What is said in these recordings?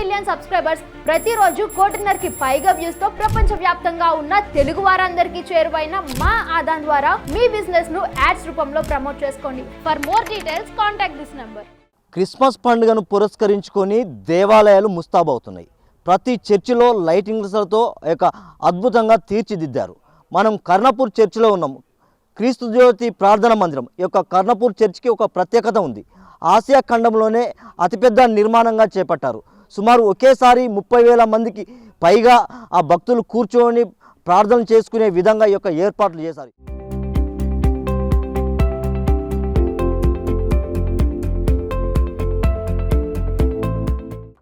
Million subscribers ప్రతిరోజు కోటిన్నరకి పైగా వ్యూస్తో ప్రపంచ వ్యాప్తంగా ఉన్న తెలుగు వారందరికీ చేరువైన మా ఆదాన్ ద్వారా మీ బిజినెస్ను యాడ్స్ రూపంలో ప్రమోట్ చేసుకోండి. For more details contact this number Christmas పండుగను పురస్కరించుకొని దేవాలయాలు ముస్తాబవుతున్నాయి. ప్రతి చర్చిలో లైటింగ్లతో యొక్క అద్భుతంగా తీర్చిదిద్దారు. మనం కర్ణపూర్ చర్చిలో ఉన్నాము క్రీస్తు జ్యోతి ప్రార్థన మందిరం. ఈ యొక్క కర్ణపూర్ చర్చికి ఒక ప్రత్యేకత ఉంది. ఆసియా ఖండంలోనే అతిపెద్ద నిర్మాణంగా చేపట్టారు. సుమారు ఒకేసారి ముప్పై వేల మందికి పైగా ఆ భక్తులు కూర్చొని ప్రార్థన చేసుకునే విధంగా ఈ యొక్క ఏర్పాట్లు చేశారు.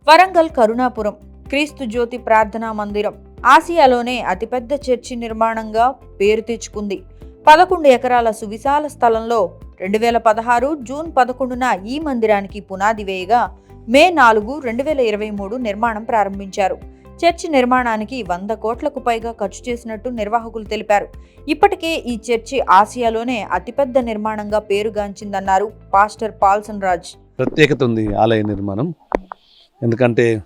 వరంగల్ కరుణాపురం క్రీస్తు జ్యోతి ప్రార్థనా మందిరం ఆసియాలోనే అతిపెద్ద చర్చి నిర్మాణంగా పేరు తెచ్చుకుంది. పదకొండు ఎకరాల సువిశాల స్థలంలో రెండు వేల పదహారు జూన్ పదకొండున ఈ మందిరానికి పునాది వేయగా మే నాలుగు రెండు వేల ఇరవై మూడు నిర్మాణం ప్రారంభించారు. చర్చి నిర్మాణానికి వంద కోట్లకు పైగా ఖర్చు చేసినట్టు నిర్వాహకులు తెలిపారు. ఇప్పటికే ఈ చర్చి ఆసియాలోనే అతిపెద్ద నిర్మాణంగా పేరుగాంచిందన్నారు పాస్టర్ పాల్సన్ రాజ్. ప్రత్యేకత ఉంది ఆలయ నిర్మాణం. ఎందుకంటే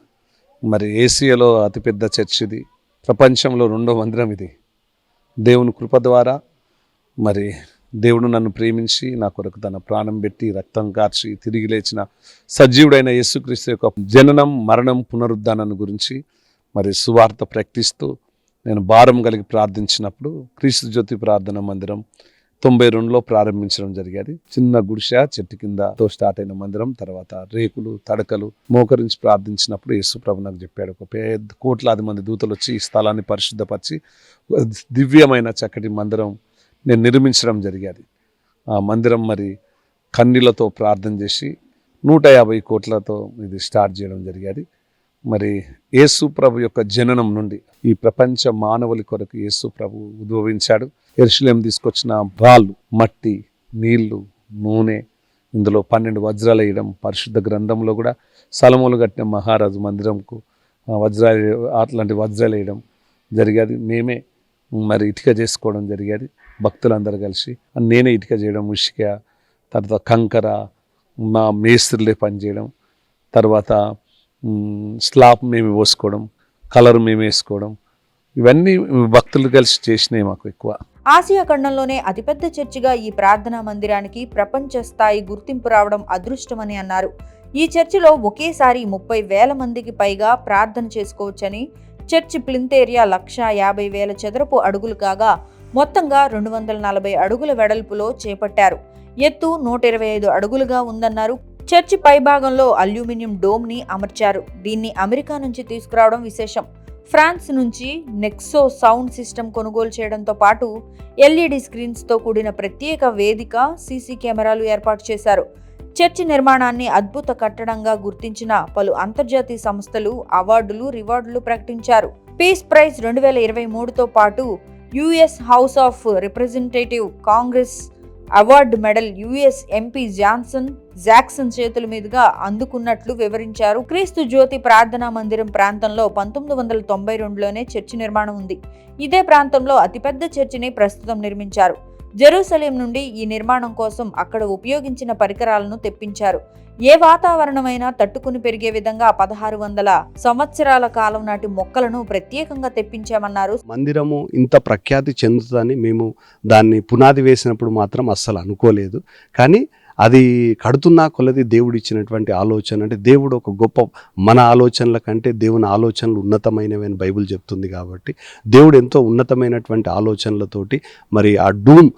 మరి ఏసియాలో అతిపెద్ద చర్చ్ ఇది. ప్రపంచంలో రెండో మందిరం ఇది. దేవుని కృప ద్వారా మరి దేవుడు నన్ను ప్రేమించి నా కొరకు తన ప్రాణం పెట్టి రక్తం కార్చి తిరిగి లేచిన సజీవుడైన యేసుక్రీస్తు యొక్క జననం మరణం పునరుద్ధానాన్ని గురించి మరి సువార్త ప్రకటిస్తూ నేను భారం కలిగి ప్రార్థించినప్పుడు క్రీస్తు జ్యోతి ప్రార్థన మందిరం తొంభై రెండులో ప్రారంభించడం జరిగేది. చిన్న గుడిసె చెట్టు కిందతో స్టార్ట్ అయిన మందిరం తర్వాత రేకులు తడకలు మోకరించి ప్రార్థించినప్పుడు యేసు ప్రభు నాకు చెప్పాడు ఒక పెద్ద కోట్లాది మంది దూతలు వచ్చి ఈ స్థలాన్ని పరిశుద్ధపరిచి దివ్యమైన చక్కటి మందిరం నేను నిర్మించడం జరిగేది. ఆ మందిరం మరి కన్నీళ్ళతో ప్రార్థన చేసి నూట యాభై కోట్లతో ఇది స్టార్ట్ చేయడం జరిగేది. మరి యేసు ప్రభు యొక్క జననం నుండి ఈ ప్రపంచ మానవుల కొరకు యేసు ప్రభు ఉద్భవించాడు. ఎరుశలేం తీసుకొచ్చిన రాళ్ళు మట్టి నీళ్ళు నూనె ఇందులో పన్నెండు వజ్రాలు వేయడం పరిశుద్ధ గ్రంథంలో కూడా సలములు కట్టిన మహారాజు మందిరంకు వజ్రాలు అట్లాంటి వజ్రాలు వేయడం జరిగేది. మేమే మరి ఇటుక చేసుకోవడం జరిగేది భక్తులందరూ కలిసి. నేనే ఇటుక చేయడం ఇసుక తర్వాత కంకర మా మేస్త్రులే పనిచేయడం తర్వాత స్లాబ్ మేము పోసుకోవడం కలర్ మేము వేసుకోవడం. ఇవన్నీ భక్తులు కలిసి చేసినాయి మాకు ఎక్కువ. ఆసియా ఖండంలోనే అతిపెద్ద చర్చిగా ఈ ప్రార్థనా మందిరానికి ప్రపంచ స్థాయి గుర్తింపు రావడం అదృష్టమని అన్నారు. ఈ చర్చిలో ఒకేసారి ముప్పై వేల మందికి పైగా ప్రార్థన చేసుకోవచ్చని చర్చి ప్లింత్ ఏరియా లక్ష యాభై వేల చదరపు అడుగులు కాగా మొత్తంగా రెండు వందల నలభై అడుగుల వెడల్పులో చేపట్టారు. ఎత్తు నూట ఇరవై ఐదు అడుగులుగా ఉందన్నారు. చర్చి పైభాగంలో అల్యూమినియం డోమ్ని అమర్చారు. దీన్ని అమెరికా నుంచి తీసుకురావడం విశేషం. ఫ్రాన్స్ నుంచి నెక్సో సౌండ్ సిస్టమ్ కొనుగోలు చేయడంతో పాటు ఎల్ఈడి స్క్రీన్స్తో కూడిన ప్రత్యేక వేదిక సీసీ కెమెరాలు ఏర్పాటు చేశారు. చర్చి నిర్మాణాన్ని అద్భుత కట్టడంగా గుర్తించిన పలు అంతర్జాతీయ సంస్థలు అవార్డులు రివార్డులు ప్రకటించారు. పీస్ ప్రైజ్ రెండు వేల ఇరవై మూడుతో పాటు US house of representative Congress award medal US MP Johnson Jackson చేతుల మీదుగా అందుకున్నట్లు వివరించారు. క్రీస్తు జ్యోతి ప్రార్థనా మందిరం ప్రాంతంలో పంతొమ్మిది వందల తొంభై రెండులోనే చర్చి నిర్మాణం ఉంది. ఇదే ప్రాంతంలో అతిపెద్ద చర్చిని ప్రస్తుతం నిర్మించారు. జెరూసలేం నుండి ఈ నిర్మాణం కోసం అక్కడ ఉపయోగించిన పరికరాలను తెప్పించారు. ఏ వాతావరణమైనా తట్టుకుని పెరిగే విధంగా పదహారు వందల సంవత్సరాల కాలం నాటి మొక్కలను ప్రత్యేకంగా తెప్పించామన్నారు. మందిరము ఇంత ప్రఖ్యాతి చెందుతుందని మేము దాన్ని పునాది వేసినప్పుడు మాత్రం అస్సలు అనుకోలేదు. కానీ అది కడుతున్నా కొలది దేవుడు ఇచ్చినటువంటి ఆలోచన. అంటే దేవుడు ఒక గొప్ప మన ఆలోచనల కంటే దేవుని ఆలోచనలు ఉన్నతమైనవి అని బైబిల్ చెప్తుంది కాబట్టి దేవుడు ఎంతో ఉన్నతమైనటువంటి ఆలోచనలతోటి మరి ఆ డూమ్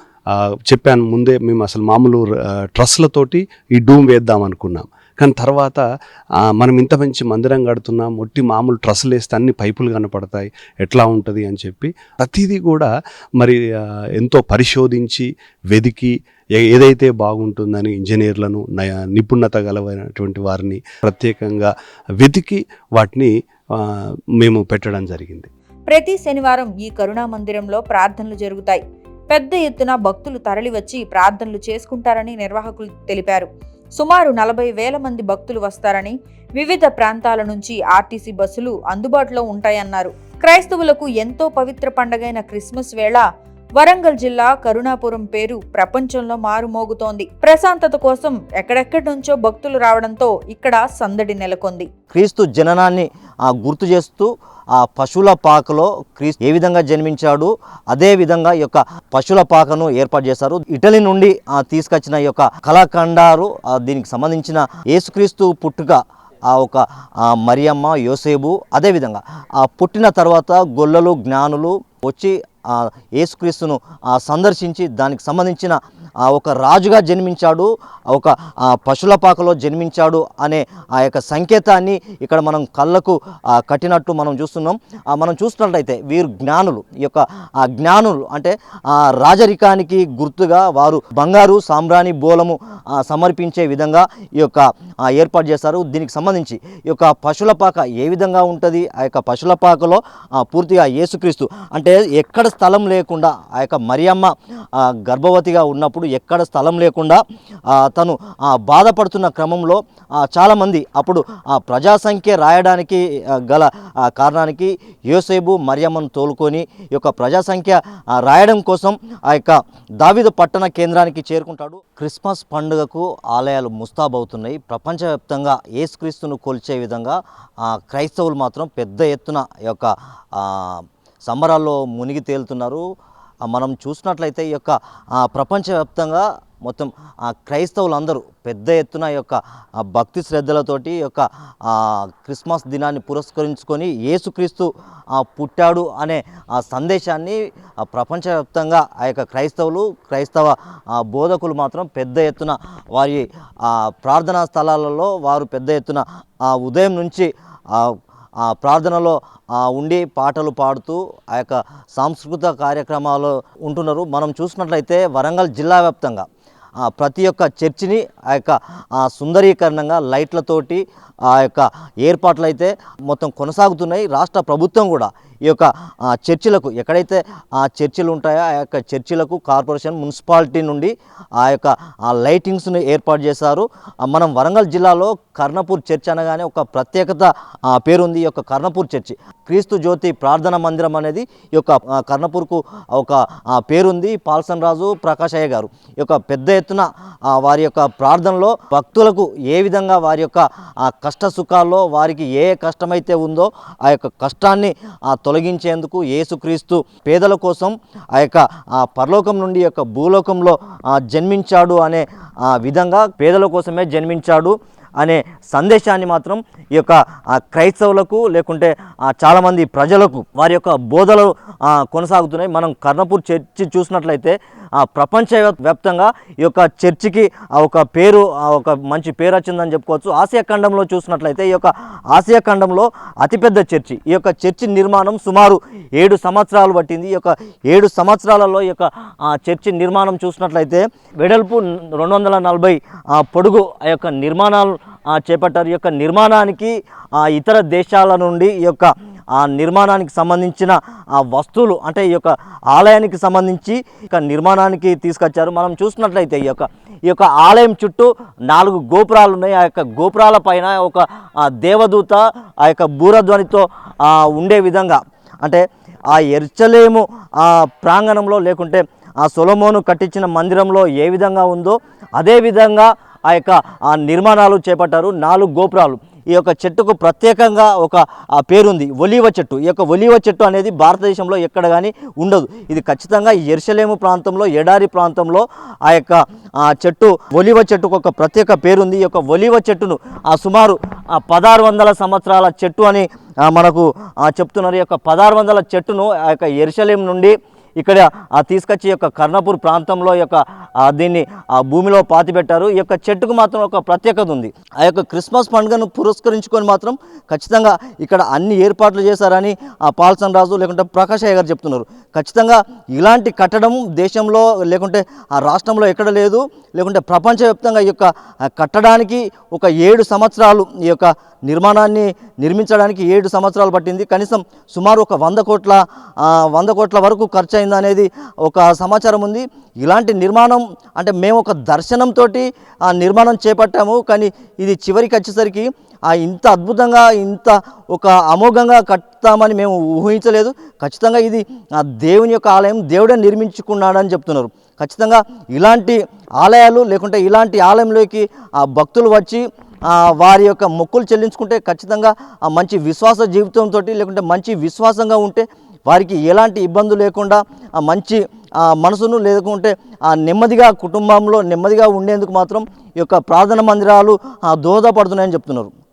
చెప్పాను ముందే మేము అసలు మామూలు ట్రస్లతోటి ఈ డూమ్ వేద్దాం అనుకున్నాం. కానీ తర్వాత మనం ఇంత మంచి మందిరం కడుతున్నాం మొట్టి మామూలు ట్రస్సులు వేస్తే అన్ని పైపులు కనపడతాయి ఎట్లా ఉంటుంది అని చెప్పి ప్రతిదీ కూడా మరి ఎంతో పరిశోధించి వెదికి ఏదైతే బాగుంటుందని ఇంజనీర్లను నిపుణత గలవైనటువంటి వారిని ప్రత్యేకంగా వెతికి వాటిని మేము పెట్టడం జరిగింది. ప్రతి శనివారం ఈ కరుణా మందిరంలో ప్రార్థనలు జరుగుతాయి. పెద్ద ఎత్తున భక్తులు తరలివచ్చి ప్రార్థనలు చేసుకుంటారని నిర్వాహకులు తెలిపారు. సుమారు నలభై వేల మంది భక్తులు వస్తారని వివిధ ప్రాంతాల నుంచి ఆర్టీసీ బస్సులు అందుబాటులో ఉంటాయన్నారు. క్రైస్తవులకు ఎంతో పవిత్ర పండగైన క్రిస్మస్ వేళ వరంగల్ జిల్లా కరుణాపురం పేరు ప్రపంచంలో మారుమోగుతోంది. ప్రశాంతత కోసం ఎక్కడెక్కడి నుంచో భక్తులు రావడంతో ఇక్కడ సందడి నెలకొంది. క్రీస్తు జననాన్ని గుర్తు చేస్తూ ఆ పశువుల పాకలో క్రీస్తు ఏ విధంగా జన్మించాడు అదే విధంగా ఈ యొక్క పశువుల పాకను ఏర్పాటు చేశారు. ఇటలీ నుండి తీసుకొచ్చిన ఈ యొక్క కళాఖండారు దీనికి సంబంధించిన యేసుక్రీస్తు పుట్టుక ఆ ఒక మరియమ్మ యోసేబు అదేవిధంగా ఆ పుట్టిన తర్వాత గొల్లలు జ్ఞానులు వచ్చి ఆ యేసుక్రీస్తును సందర్శించి దానికి సంబంధించిన ఆ ఒక రాజుగా జన్మించాడు ఒక పశుల పాకలో జన్మించాడు అనే ఆ యొక్క సంకేతాన్ని ఇక్కడ మనం కళ్ళకు కట్టినట్టు మనం చూస్తున్నాం. మనం చూసినట్లయితే వీరు జ్ఞానులు ఈ యొక్క ఆ జ్ఞానులు అంటే ఆ రాజరికానికి గుర్తుగా వారు బంగారు సాంబ్రాణి బోలము సమర్పించే విధంగా ఈ యొక్క ఏర్పాటు చేశారు. దీనికి సంబంధించి ఈ యొక్క పశుల పాక ఏ విధంగా ఉంటుంది? ఆ యొక్క పశుల పాకలో ఆ, పూర్తిగా యేసుక్రీస్తు అంటే ఎక్కడ స్థలం లేకుండా ఆ యొక్క మరియమ్మ గర్భవతిగా ఉన్నప్పుడు ఎక్కడ స్థలం లేకుండా తను బాధపడుతున్న క్రమంలో చాలామంది అప్పుడు ఆ ప్రజా సంఖ్య రాయడానికి గల కారణానికి యోసేబు మరియమ్మను తోలుకొని ఈ యొక్క ప్రజా సంఖ్య రాయడం కోసం ఆ యొక్క దావిద పట్టణ కేంద్రానికి చేరుకుంటాడు. క్రిస్మస్ పండుగకు ఆలయాలు ముస్తాబవుతున్నాయి. ప్రపంచవ్యాప్తంగా ఏసుక్రీస్తును కొలిచే విధంగా క్రైస్తవులు మాత్రం పెద్ద ఎత్తున యొక్క సంబరాల్లో మునిగి తేలుతున్నారు. మనం చూసినట్లయితే ఈ యొక్క ప్రపంచవ్యాప్తంగా మొత్తం క్రైస్తవులు క్రైస్తవులందరూ పెద్ద ఎత్తున యొక్క భక్తి శ్రద్ధలతోటి యొక్క క్రిస్మస్ దినాన్ని పురస్కరించుకొని యేసుక్రీస్తు పుట్టాడు అనే ఆ సందేశాన్ని ఆ, ప్రపంచవ్యాప్తంగా ఆ యొక్క క్రైస్తవులు క్రైస్తవ ఆ, బోధకులు మాత్రం పెద్ద ఎత్తున వారి ఆ, ప్రార్థనా స్థలాలలో వారు పెద్ద ఎత్తున ఆ, ఉదయం నుంచి ఆ, ప్రార్థనలో ఉండి పాటలు పాడుతూ ఆ యొక్క సాంస్కృతిక కార్యక్రమాలు ఉంటున్నారు. మనం చూసినట్లయితే వరంగల్ జిల్లా వ్యాప్తంగా ప్రతి ఒక్క చర్చిని ఆ యొక్క సుందరీకరణంగా లైట్లతోటి ఆ యొక్క ఏర్పాట్లు అయితే మొత్తం కొనసాగుతున్నాయి. రాష్ట్ర ప్రభుత్వం కూడా ఈ యొక్క చర్చిలకు ఎక్కడైతే ఆ చర్చిలు ఉంటాయో ఆ యొక్క చర్చిలకు కార్పొరేషన్ మున్సిపాలిటీ నుండి ఆ యొక్క ఆ లైటింగ్స్ను ఏర్పాటు చేశారు. మనం వరంగల్ జిల్లాలో కర్ణపూర్ చర్చ్ అనగానే ఒక ప్రత్యేకత పేరుంది ఈ యొక్క కర్ణపూర్ చర్చి. క్రీస్తు జ్యోతి ప్రార్థన మందిరం అనేది ఈ యొక్క కర్ణపూర్కు ఒక పేరుంది. పాల్సన్ రాజు ప్రకాశయ్య గారు. ఈ యొక్క పెద్ద ఎత్తున వారి యొక్క ప్రార్థనలో భక్తులకు ఏ విధంగా వారి యొక్క కష్ట సుఖాల్లో వారికి ఏ కష్టమైతే ఉందో ఆ యొక్క కష్టాన్ని ఆ, తొలగించేందుకు యేసుక్రీస్తు పేదల కోసం ఆ యొక్క ఆ పరలోకం నుండి యొక్క భూలోకంలో జన్మించాడు అనే ఆ, విధంగా పేదల కోసమే జన్మించాడు అనే సందేశాన్ని మాత్రం ఈ యొక్క క్రైస్తవులకు లేకుంటే చాలామంది ప్రజలకు వారి యొక్క బోధలు కొనసాగుతున్నాయి. మనం కర్ణపూర్ చర్చి చూసినట్లయితే ప్రపంచ వ్యాప్తంగా ఈ యొక్క చర్చికి ఆ ఒక పేరు ఆ ఒక మంచి పేరు వచ్చిందని చెప్పుకోవచ్చు. ఆసియా ఖండంలో చూసినట్లయితే ఈ యొక్క ఆసియా ఖండంలో అతిపెద్ద చర్చి. ఈ యొక్క చర్చి నిర్మాణం సుమారు ఏడు సంవత్సరాలు పట్టింది. ఈ యొక్క ఏడు సంవత్సరాలలో ఈ యొక్క ఆ, చర్చి నిర్మాణం చూసినట్లయితే వెడల్పు రెండు వందల నలభై ఆ, పొడుగు ఆ యొక్క నిర్మాణాలు చేపట్టారు. ఈ యొక్క నిర్మాణానికి ఆ, ఇతర దేశాల నుండి ఈ యొక్క ఆ నిర్మాణానికి సంబంధించిన ఆ వస్తువులు అంటే ఈ యొక్క ఆలయానికి సంబంధించి ఇక నిర్మాణానికి తీసుకొచ్చారు. మనం చూసినట్లయితే ఈ యొక్క ఈ యొక్క ఆలయం చుట్టూ నాలుగు గోపురాలు ఉన్నాయి ఆ యొక్క గోపురాల పైన ఒక దేవదూత ఆ యొక్క బూరధ్వనితో ఉండే విధంగా అంటే ఆ ఎర్చలేము ఆ ప్రాంగణంలో లేకుంటే ఆ సొలమోను కట్టించిన మందిరంలో ఏ విధంగా ఉందో అదే విధంగా ఆ యొక్క ఆ నిర్మాణాలు చేపట్టారు. నాలుగు గోపురాలు. ఈ యొక్క చెట్టుకు ప్రత్యేకంగా ఒక పేరుంది. ఒలీవ చెట్టు. ఈ యొక్క ఒలీవ చెట్టు అనేది భారతదేశంలో ఎక్కడ కానీ ఉండదు. ఇది ఖచ్చితంగా ఎర్షలేము ప్రాంతంలో ఎడారి ప్రాంతంలో ఆ యొక్క ఆ చెట్టు ఒలివ చెట్టుకు ఒక ప్రత్యేక పేరుంది. ఈ యొక్క ఒలివ చెట్టును ఆ సుమారు ఆ పదహారు వందల సంవత్సరాల చెట్టు అని మనకు చెప్తున్నారు. ఈ యొక్క పదహారు వందల చెట్టును ఆ యొక్క ఎర్షలేం నుండి ఇక్కడ ఆ తీసుకొచ్చి ఈ యొక్క కర్ణపూర్ ప్రాంతంలో యొక్క దీన్ని ఆ భూమిలో పాతిపెట్టారు. ఈ యొక్క చెట్టుకు మాత్రం ఒక ప్రత్యేకత ఉంది. ఆ యొక్క క్రిస్మస్ పండుగను పురస్కరించుకొని మాత్రం ఖచ్చితంగా ఇక్కడ అన్ని ఏర్పాట్లు చేశారని ఆ పాల్సన్ రాజు లేకుంటే ప్రకాష్ గారు చెప్తున్నారు. ఖచ్చితంగా ఇలాంటి కట్టడం దేశంలో లేకుంటే ఆ రాష్ట్రంలో ఎక్కడ లేదు. లేకుంటే ప్రపంచవ్యాప్తంగా ఈ యొక్క కట్టడానికి ఒక ఏడు సంవత్సరాలు ఈ యొక్క నిర్మాణాన్ని నిర్మించడానికి ఏడు సంవత్సరాలు పట్టింది. కనీసం సుమారు ఒక వంద కోట్ల వంద కోట్ల వరకు ఖర్చు అయింది అనేది ఒక సమాచారం ఉంది. ఇలాంటి నిర్మాణం అంటే మేము ఒక దర్శనంతో ఆ నిర్మాణం చేపట్టాము. కానీ ఇది చివరికి వచ్చేసరికి ఆ ఇంత అద్భుతంగా ఇంత ఒక అమోఘంగా కట్టామని మేము ఊహించలేదు. ఖచ్చితంగా ఇది ఆ దేవుని యొక్క ఆలయం దేవుడే నిర్మించుకున్నాడని చెప్తున్నారు. ఖచ్చితంగా ఇలాంటి ఆలయాలు లేకుంటే ఇలాంటి ఆలయంలోకి ఆ భక్తులు వచ్చి వారి యొక్క మొక్కులు చెల్లించుకుంటే ఖచ్చితంగా ఆ మంచి విశ్వాస జీవితంతో లేకుంటే మంచి విశ్వాసంగా ఉంటే వారికి ఎలాంటి ఇబ్బందులు లేకుండా మంచి ఆ మనసును లేకుంటే ఆ నెమ్మదిగా కుటుంబంలో నెమ్మదిగా ఉండేందుకు మాత్రం ఈ యొక్క ప్రార్థన మందిరాలు ఆ దోహదపడుతున్నాయని చెప్తున్నారు.